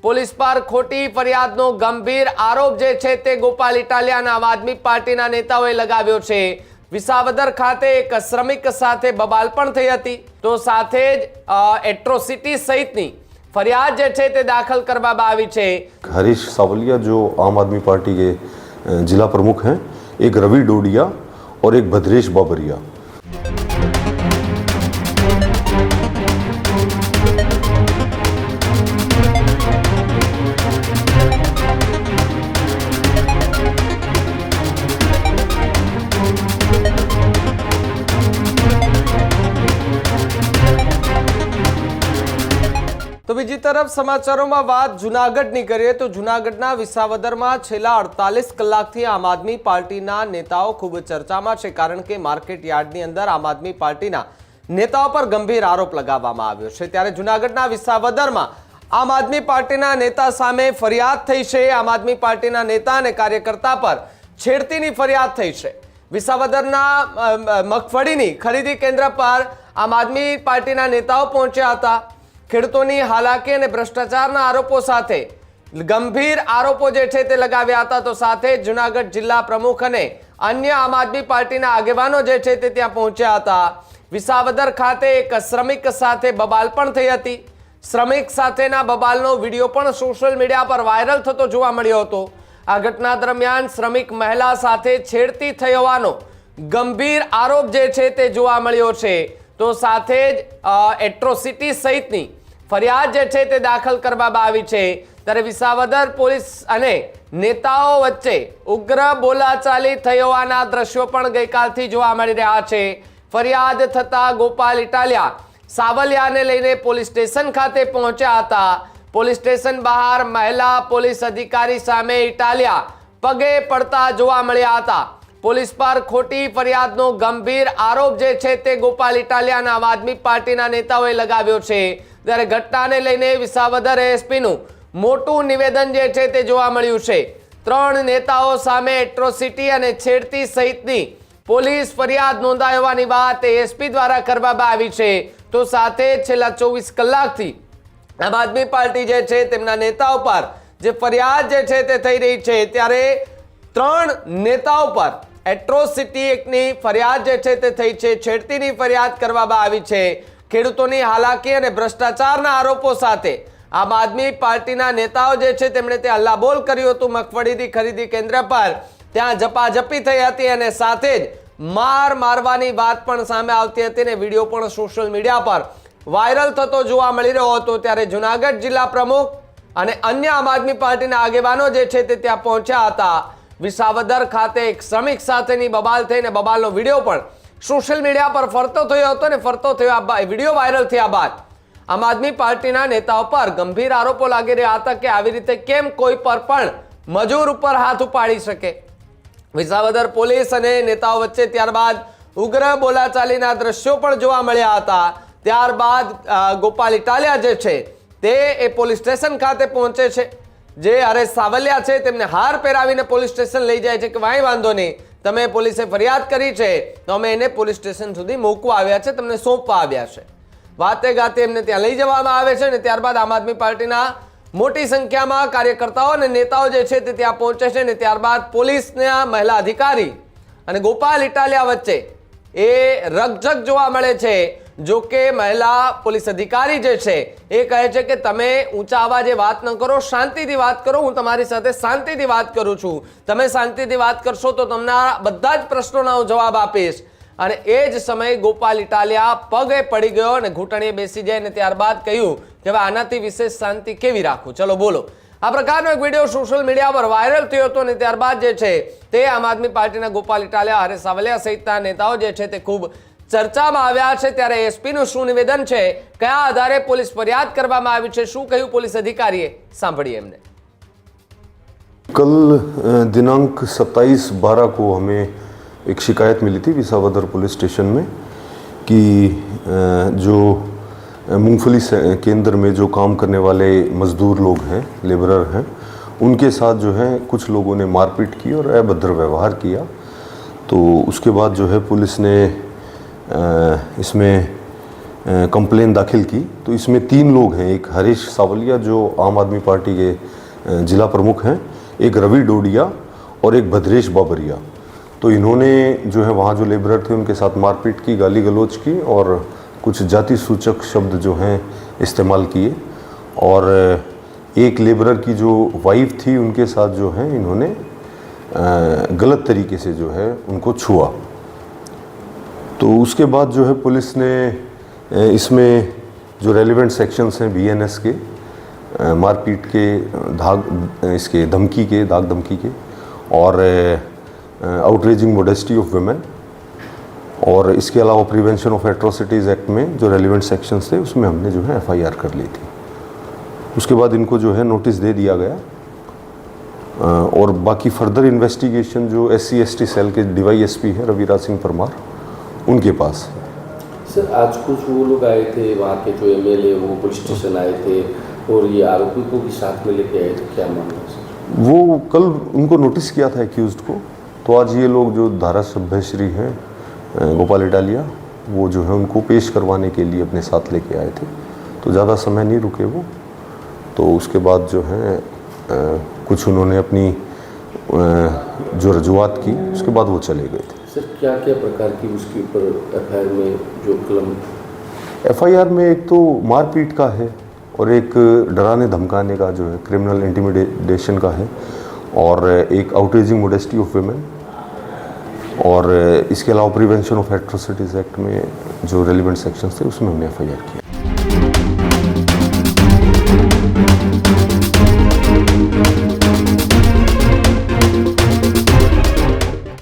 Police પર ખોટી ફરિયાદનો ગંભીર આરોપ જે છે તે ગોપાલ ઇટાલિયાના આમ આદમી પાર્ટીના નેતાઓએ લગાવ્યો છે વિસાવદર ખાતે એક શ્રમિક સાથે બબાલ પણ થઈ હતી તો સાથે જ એટ્રોસિટી સહિતની ફરિયાદ જે છે તે દાખલ કરવામાં આવી છે हरीश सावलिया जो आम आदमी पार्टी के अ, जिला प्रमुख हैं एक रवि डोडिया और एक भद्रेश बाबरिया તો બીજી તરફ સમાચારોમાં વાત જુનાગઢની કરીએ તો જુનાગઢના વિસાવદરમાં છેલ્લા અડતાલીસ કલાકથી આમ આદમી પાર્ટીના નેતાઓ ખૂબ ચર્ચામાં છે, કારણ કે માર્કેટ યાર્ડની અંદર આમ આદમી પાર્ટીના નેતાઓ પર ગંભીર આરોપ લગાવવામાં આવ્યો છે. ત્યારે જુનાગઢના વિસાવદરમાં આમ આદમી પાર્ટીના નેતા સામે ફરિયાદ થઈ છે. આમ આદમી પાર્ટીના નેતા અને કાર્યકર્તા પર છેડતીની ફરિયાદ થઈ છે. વિસાવદરના મગફળીની ખરીદી કેન્દ્ર પર આમ આદમી પાર્ટીના નેતાઓ પહોંચ્યા હતા. ખેડૂતોની હાલાકી અને ભ્રષ્ટાચારના આરોપો સાથે, ગંભીર આરોપો જે છે તે લગાવ્યા હતા, તો સાથે જુનાગઢ જિલ્લા પ્રમુખ અને અન્ય આમ આદમી પાર્ટીના આગેવાનો જે છે તે ત્યાં પહોંચ્યા હતા. વિસાવદર ખાતે એક શ્રમિક સાથે બબાલ પણ થઈ હતી. શ્રમિક સાથેના બબાલનો વીડિયો પણ સોશિયલ મીડિયા પર વાયરલ થતો જોવા મળ્યો હતો. આ ઘટના દરમિયાન શ્રમિક મહિલા સાથે છેડતી થઈ હોવાનો ગંભીર આરોપ જે છે તે જોવા મળ્યો છે. તો સાથે જ એટ્રોસિટી સહિતની ફરિયાદ જે છે તે દાખલ કરવામાં આવી છે. ત્યારે વિસાવદર પોલીસ અને નેતાઓ વચ્ચે ઉગ્ર બોલાચાલી થઈ હોવાના દ્રશ્યો પણ ગઈકાલથી જોવા મળી રહ્યા છે. ફરિયાદ થતા ગોપાલ ઇટાલિયા સાવલિયાને લઈને પોલીસ સ્ટેશન ખાતે પહોંચ્યા હતા. પોલીસ સ્ટેશન બહાર મહિલા પોલીસ અધિકારી સામે ઇટાલિયા પગે પડતા જોવા મળ્યા હતા. પોલીસ પર ખોટી ફરિયાદનો ગંભીર આરોપ જે છે તે ગોપાલ ઇટાલિયાના આમ આદમી પાર્ટીના નેતાઓએ લગાવ્યો છે. ત્યારે ઘટનાને લઈને વિસાવદર એસપીનું મોટું નિવેદન જે છે તે જોવા મળ્યું છે. ત્રણ નેતાઓ સામે એટ્રોસિટી અને છેડતી સહિતની પોલીસ ફરિયાદ નોંધાવવાની વાત એસપી દ્વારા કરવામાં આવી છે. તો સાથે છેલ્લા ચોવીસ કલાકથી આમ આદમી પાર્ટી જે છે તેમના નેતાઓ પર જે ફરિયાદ જે છે તે થઈ રહી છે, ત્યારે ત્રણ નેતાઓ પર એટ્રોસિટી એકની ફરિયાદ જે છે તે થઈ છે. છેડતીની ફરિયાદ કરવામાં આવી છે. ખેડૂતોની હાલાકી અને ભ્રષ્ટાચારના આરોપો સાથે આમ આદમી પાર્ટીના નેતાઓ જે છે તેમણે તે હલ્લાબોલ કર્યું હતું મગફળીની ખરીદી કેન્દ્ર પર. ત્યાં જપાજપી થઈ હતી અને સાથે જ માર મારવાની વાત પણ સામે આવતી હતી અને વીડિયો પણ સોશિયલ મીડિયા પર વાયરલ થતો જોવા મળી રહ્યો હતો. ત્યારે જુનાગઢ જિલ્લા પ્રમુખ અને અન્ય આમ આદમી પાર્ટીના આગેવાનો જે છે તે ત્યાં પહોંચ્યા હતા. વિસાવદર ખાતે એક શ્રમિક સાથેની બબાલ થઈને બબાલનો વીડિયો પણ સોશિયલ મીડિયા પર ફરતો થયો હતો ને ફરતો થયો આ વીડિયો વાયરલ થયા બાદ. આમ આદમી પાર્ટીના નેતાઓ પર ગંભીર આરોપો લાગી રહ્યા હતા કે આવી રીતે કેમ કોઈ પર પણ મજૂર ઉપર હાથ ઉપાડી શકે. વિસાવદર પોલીસ અને નેતાઓ વચ્ચે ત્યારબાદ ઉગ્ર બોલાચાલીના દ્રશ્યો પણ જોવા મળ્યા હતા. ત્યારબાદ ગોપાલ ઇટાલિયા જે છે તે એ પોલીસ સ્ટેશન ખાતે પહોંચે છે. જે હરેશ સાવલિયા છે, તેમને હાર પહેરાવીને પોલીસ સ્ટેશન લઈ જાય છે કે વાંઈ વાંધો નહીં. તમે પોલીસે ફરિયાદ કરી છે, તો અમે એને પોલીસ સ્ટેશન સુધી મૂકવા આવ્યા છે, તમને સોંપવા આવ્યા છે. વાતે ગાતે એમને ત્યાં લઈ જવામાં આવે છે ને ત્યારબાદ આમ આદમી પાર્ટીના મોટી સંખ્યામાં કાર્યકર્તાઓ અને નેતાઓ જે છે તે ત્યાં પહોંચે છે ને ત્યારબાદ પોલીસના મહિલા અધિકારી અને ગોપાલ ઇટાલિયા વચ્ચે એ રગઝગ જોવા મળે છે. જો કે મહિલા પોલીસ અધિકારી જે છે, એ કહે છે કે તમે ઊંચા અવાજે વાત ન કરો, શાંતિથી વાત કરો, હું તમારી સાથે શાંતિથી વાત કરું છું. તમે શાંતિથી વાત કરશો તો તમને બધા જ પ્રશ્નોના હું જવાબ આપીશ. અને એ જ સમયે ગોપાલ ઇટાલિયા પગે પડી ગયો અને ઘૂંટણીએ બેસી જાય અને ત્યારબાદ કહ્યું કે હવે આનાથી વિશેષ શાંતિ કેવી રાખું? ચલો બોલો. આ પ્રકારનો એક વીડિયો સોશિયલ મીડિયા પર વાયરલ થયો હતો અને ત્યારબાદ જે છે, તે આમ આદમી પાર્ટીના ગોપાલ ઇટાલિયા, હરેશ સાવલિયા સહિતના નેતાઓ જે છે, તે ખૂબ ચર્ચામાં આવ્યા છે ત્યારે એસપીનું શું નિવેદન છે કયા આધારે પોલીસ ફરિયાદ કરવામાં આવી છે શું કહ્યું પોલીસ અધિકારીએ સાંભળીએ એમને कल अ, दिनांक 27 बारह को हमें एक शिकायत मिली थी विसावदर पुलिस स्टेशन में कि अ, जो अ, मूंगफली से- केंद्र में जो काम करने वाले मज़दूर लोग हैं लेबरर हैं उनके साथ जो है कुछ लोगों ने मारपीट की और अभद्र व्यवहार किया तो उसके बाद जो है पुलिस ने अ, इसमें कंप्लेन दाखिल की। तो इसमें तीन लोग हैं। एक हरीश सावलिया, जो आम आदमी पार्टी के जिला प्रमुख हैं। एक रवि डोडिया और एक भद्रेश बाबरिया। तो इन्होंने जो है, वहाँ जो लेबरर थे, उनके साथ मारपीट की, गाली गलौज की और कुछ जाति सूचक शब्द जो हैं, इस्तेमाल किए। और एक लेबरर की जो वाइफ थी, उनके साथ जो है, इन्होंने गलत तरीके से जो है, उनको छुआ। तो उसके बाद जो है पुलिस ने इसमें जो रेलिवेंट सेक्शंस हैं बीएनएस के मारपीट के, धाग, इसके धमकी के दाग धमकी के, और आउटरेजिंग मोडेस्टी ऑफ़ वुमेन और इसके अलावा प्रिवेंशन ऑफ़ एट्रोसिटीज़ एक्ट में जो रेलिवेंट सेक्शंस थे, उसमें हमने जो है एफआईआर कर ली थी। उसके बाद इनको जो है नोटिस दे दिया गया। और बाकी फर्दर इन्वेस्टिगेशन जो एस सी सेल के डीवाई एस पी है, रविराज सिंह परमार उनके पास। सर आज कुछ वो लोग आए थे वहाँ के जो एमएलए वो पुलिस स्टेशन आए थे और ये आरोपी को भी साथ में लेके आए थे क्या मामला वो कल उनको नोटिस किया था एक्यूज को। तो आज ये लोग जो धारा सभ्यश्री हैं गोपाल इटालिया वो जो है उनको पेश करवाने के लिए अपने साथ लेके आए थे। तो ज़्यादा समय नहीं रुके वो। तो उसके बाद जो है कुछ उन्होंने अपनी जो रजुआत की उसके बाद वो चले गए थे। सर क्या क्या प्रकार की उसके ऊपर एफआईआर में जो कलम? एफआईआर में एक तो मारपीट का है और एक डराने धमकाने का जो है क्रिमिनल इंटिमिडेशन का है और एक आउटरेजिंग मोडेस्टी ऑफ़ वेमेन और इसके अलावा प्रिवेंशन ऑफ़ एट्रोसिटीज़ एक्ट में जो रेलिवेंट सेक्शंस थे, उसमें हमने एफआईआर किया।